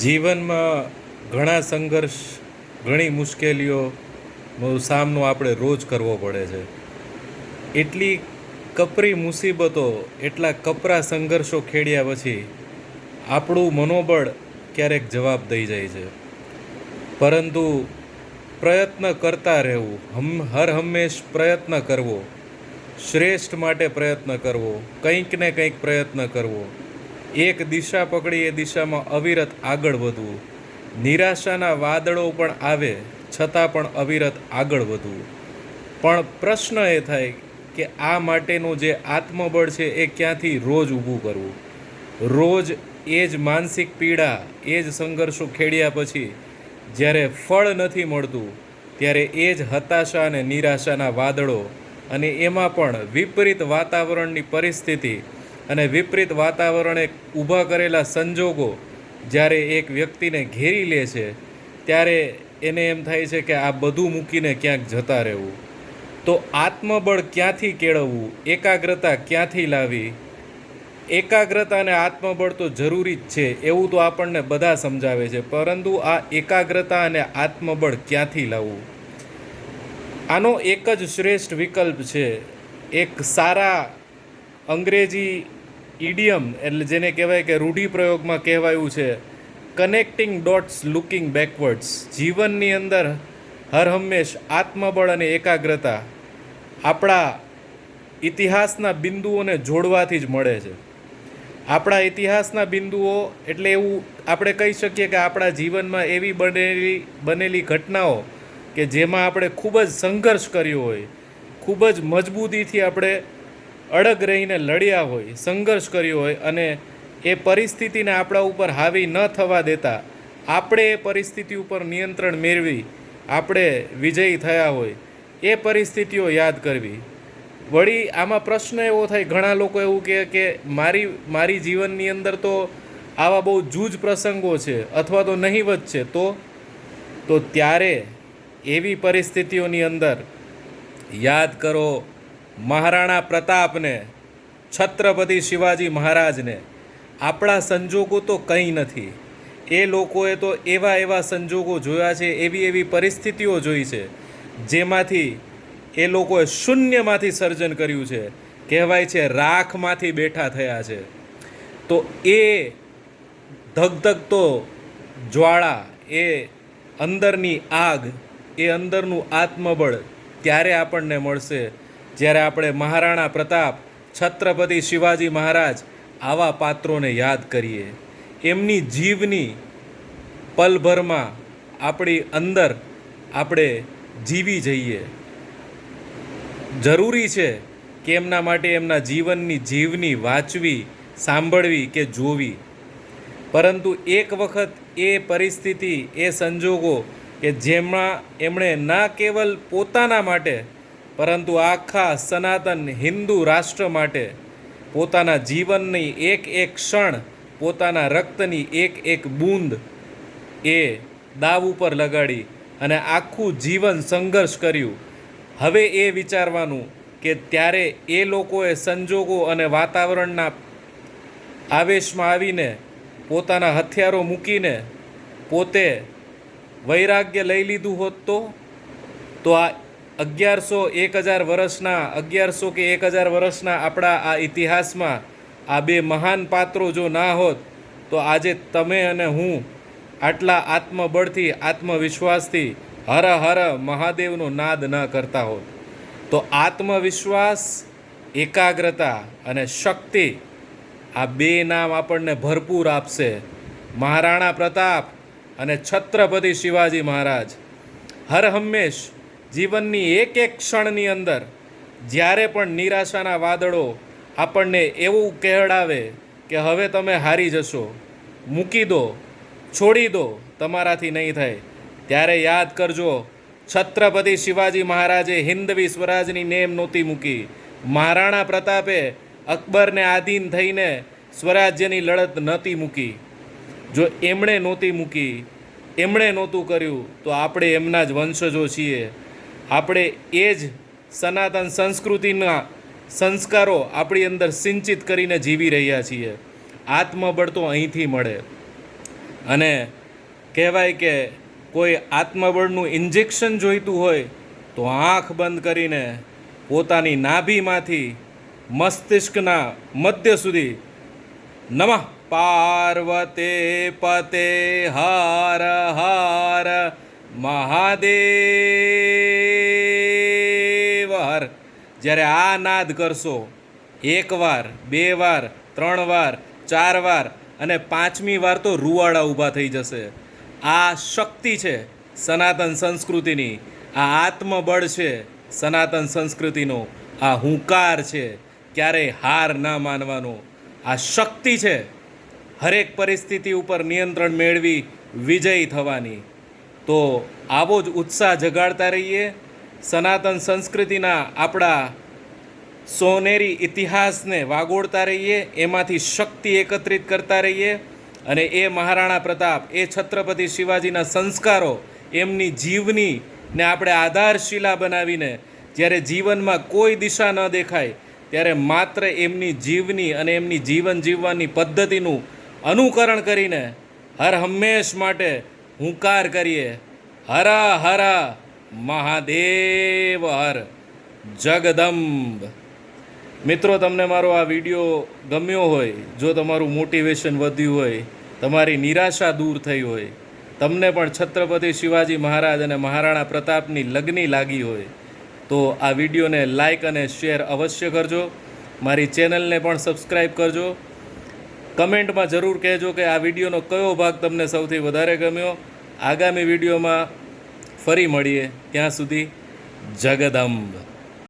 જીવનમાં ઘણા સંઘર્ષ, ઘણી મુશ્કેલીઓનો સામનો આપણે રોજ કરવો પડે છે. એટલી કપરી મુસીબતો, એટલા કપરા સંઘર્ષો ખેડ્યા પછી આપણું મનોબળ ક્યારેક જવાબ દઈ જાય છે. પરંતુ પ્રયત્ન કરતા રહેવું, હમ, હર હંમેશ પ્રયત્ન કરવો, શ્રેષ્ઠ માટે પ્રયત્ન કરવો, કંઈક ને કંઈક પ્રયત્ન કરવો એક દિશા પકડી એ દિશામાં અવિરત આગળ વધવું. નિરાશાના વાદળો પણ આવે, છતાં પણ અવિરત આગળ વધવું. પણ પ્રશ્ન એ થાય કે આ માટેનું જે આત્મબળ છે એ ક્યાંથી રોજ ઊભું કરવું? રોજ એ જ માનસિક પીડા, એ જ સંઘર્ષો ખેડ્યા પછી જ્યારે ફળ નથી મળતું, ત્યારે એ જ હતાશા અને નિરાશાના વાદળો અને એમાં પણ વિપરીત વાતાવરણની પરિસ્થિતિ અને વિપરીત વાતાવરણે ઊભા કરેલા સંજોગો જ્યારે એક વ્યક્તિને ઘેરી લે છે, ત્યારે એને એમ થાય છે કે આ બધું મૂકીને ક્યાંક જતા રહેવું. તો આત્મબળ ક્યાંથી કેળવવું? એકાગ્રતા ક્યાંથી લાવી એકાગ્રતા અને આત્મબળ તો જરૂરી જ છે, એવું તો આપણને બધા સમજાવે છે, પરંતુ આ એકાગ્રતા અને આત્મબળ ક્યાંથી લાવવું? આનો એક જ શ્રેષ્ઠ વિકલ્પ છે, એક સારા અંગ્રેજી ઇડિયમ એટલે જેને કહેવાય કે રૂઢિપ્રયોગમાં કહેવાયું છે કનેક્ટિંગ ડોટ્સ લુકિંગ બેકવર્ડ્સ જીવનની અંદર હર હંમેશ આત્મબળ અને એકાગ્રતા આપણા ઇતિહાસના બિંદુઓને જોડવાથી જ મળે છે. આપણા ઇતિહાસના બિંદુઓ એટલે એવું આપણે કહી શકીએ કે આપણા જીવનમાં એવી બનેલી બનેલી ઘટનાઓ કે જેમાં આપણે ખૂબ જ સંઘર્ષ કર્યો હોય, ખૂબ જ મજબૂતીથી આપણે અડગ રહીને લડ્યા હોય, સંઘર્ષ કર્યો હોય અને એ પરિસ્થિતિને આપણા ઉપર હાવી ન થવા દેતા, આપણે એ પરિસ્થિતિ ઉપર નિયંત્રણ મેળવી આપણે વિજયી થયા હોય, એ પરિસ્થિતિઓ યાદ કરવી. વળી આમાં પ્રશ્ન એવો થાય, ઘણા લોકો એવું કહે કે મારી મારી જીવનની અંદર તો આવા બહુ જૂજ પ્રસંગો છે અથવા તો નહીવત છે, તો તો ત્યારે એવી પરિસ્થિતિઓની અંદર યાદ કરો મહારાણા પ્રતાપને, છત્રપતિ શિવાજી મહારાજને, આપણા સંજોગો તો કંઈ નથી. એ લોકોએ તો એવા એવા સંજોગો જોયા છે, એવી એવી પરિસ્થિતિઓ જોઈ છે, જેમાંથી એ લોકોએ શૂન્યમાંથી સર્જન કર્યું છે. કહેવાય છે રાખમાંથી બેઠા થયા છે. તો એ ધગધગતો જ્વાળા, એ અંદરની આગ, એ અંદરનું આત્મબળ ત્યારે આપણને મળશે? જ્યારે આપણે મહારાણા પ્રતાપ, છત્રપતિ શિવાજી મહારાજ આવા પાત્રોને યાદ કરીએ. એમની જીવની પલભરમાં આપણી અંદર આપણે જીવી જઈએ. જરૂરી છે કે એમના માટે એમના જીવનની જીવની વાંચવી, સાંભળવી કે જોવી. પરંતુ એક વખત એ પરિસ્થિતિ, એ સંજોગો કે જેમાં એમણે ના કેવલ પોતાના માટે પરંતુ આખા સનાતન હિન્દુ રાષ્ટ્ર માટે પોતાના જીવનની એક એક ક્ષણ, પોતાના રક્તની એક એક બૂંદ એ દાવ ઉપર લગાડી અને આખું જીવન સંઘર્ષ કર્યું. હવે એ વિચારવાનું કે ત્યારે એ લોકોએ સંજોગો અને વાતાવરણના આવેશમાં આવીને પોતાના હથિયારો મૂકીને પોતે વૈરાગ્ય લઈ લીધું હોત તો? તો આ અગિયારસો એક હજાર વર્ષના, અગિયારસો કે એક હજાર વર્ષના આપણા આ ઇતિહાસમાં આ બે મહાન પાત્રો જો ના હોત, તો આજે તમે અને હું આટલા આત્મબળથી, આત્મવિશ્વાસથી હર હર મહાદેવનો નાદ ન કરતા હોત. તો આત્મવિશ્વાસ, એકાગ્રતા અને શક્તિ આ બે નામ આપણને ભરપૂર આપશે. મહારાણા પ્રતાપ અને છત્રપતિ શિવાજી મહારાજ. હર હંમેશ જીવનની એક એક ક્ષણની અંદર, જ્યારે પણ નિરાશાના વાદળો આપણને એવું કહેડાવે કે હવે તમે હારી જશો, મૂકી દો, છોડી દો, તમારાથી નહીં થાય. ત્યારે યાદ કરજો, છત્રપતિ શિવાજી મહારાજે હિન્દવી સ્વરાજની નેમ નહોતી મૂકી. મહારાણા પ્રતાપે અકબરને આધીન થઈને સ્વરાજ્યની લડત નહોતી મૂકી. જો એમણે નહોતી મૂકી, એમણે નહોતું કર્યું, તો આપણે એમના જ વંશજો છીએ. આપણે એ જ સનાતન સંસ્કૃતિના સંસ્કારો આપણી અંદર સિંચિત કરીને જીવી રહ્યા છીએ. આત્મબળ તો અહીંથી મળે. અને કહેવાય કે કોઈ આત્મબળનું ઇન્જેક્શન જોઈતું હોય તો આંખ બંધ કરીને પોતાની નાભીમાંથી મસ્તિષ્કના મધ્ય સુધી નમઃ. પાર્વતે પતે હર હર મહાદેવ. જ્યારે આ નાદ કરશો, એક વાર, બે વાર, ત્રણ વાર, ચાર વાર અને પાંચમી વાર તો રૂવાડા ઊભા થઈ જશે. આ શક્તિ છે સનાતન સંસ્કૃતિની. આ આત્મબળ છે સનાતન સંસ્કૃતિનો. આ હુંકાર છે ક્યારેય હાર ના માનવાનો. આ શક્તિ છે હરેક પરિસ્થિતિ ઉપર નિયંત્રણ મેળવી વિજયી થવાની. તો આવો જ ઉત્સાહ જગાડતા રહીએ. સનાતન સંસ્કૃતિના આપણા સોનેરી ઇતિહાસને વાગોળતા રહીએ, એમાંથી શક્તિ એકત્રિત કરતા રહીએ અને એ મહારાણા પ્રતાપ, એ છત્રપતિ શિવાજીના સંસ્કારો, એમની જીવની ને આપણે આધારશિલા બનાવીને જ્યારે જીવનમાં કોઈ દિશા ન દેખાય, ત્યારે માત્ર એમની જીવની અને એમની જીવન જીવવાની પદ્ધતિનું અનુકરણ કરીને હર હંમેશ માટે હુંકાર કરીએ. હરા હર! મહાદેવ હર જગદંબ. મિત્રો, તમને મારો આ વીડિયો ગમ્યો હોય, જો તમારું મોટિવેશન વધ્યું હોય, તમારી નિરાશા દૂર થઈ હોય, તમને પણ છત્રપતિ શિવાજી મહારાજ અને મહારાણા પ્રતાપની લગ્ની લાગી હોય, તો આ વિડીયોને લાઈક અને શેર અવશ્ય કરજો. મારી ચેનલને પણ સબસ્ક્રાઈબ કરજો. કમેન્ટમાં જરૂર કહેજો કે આ વિડીયોનો કયો ભાગ તમને સૌથી વધારે ગમ્યો. આગામી વિડીયોમાં ફરી મળીએ. ત્યાં સુધી જગદંબ.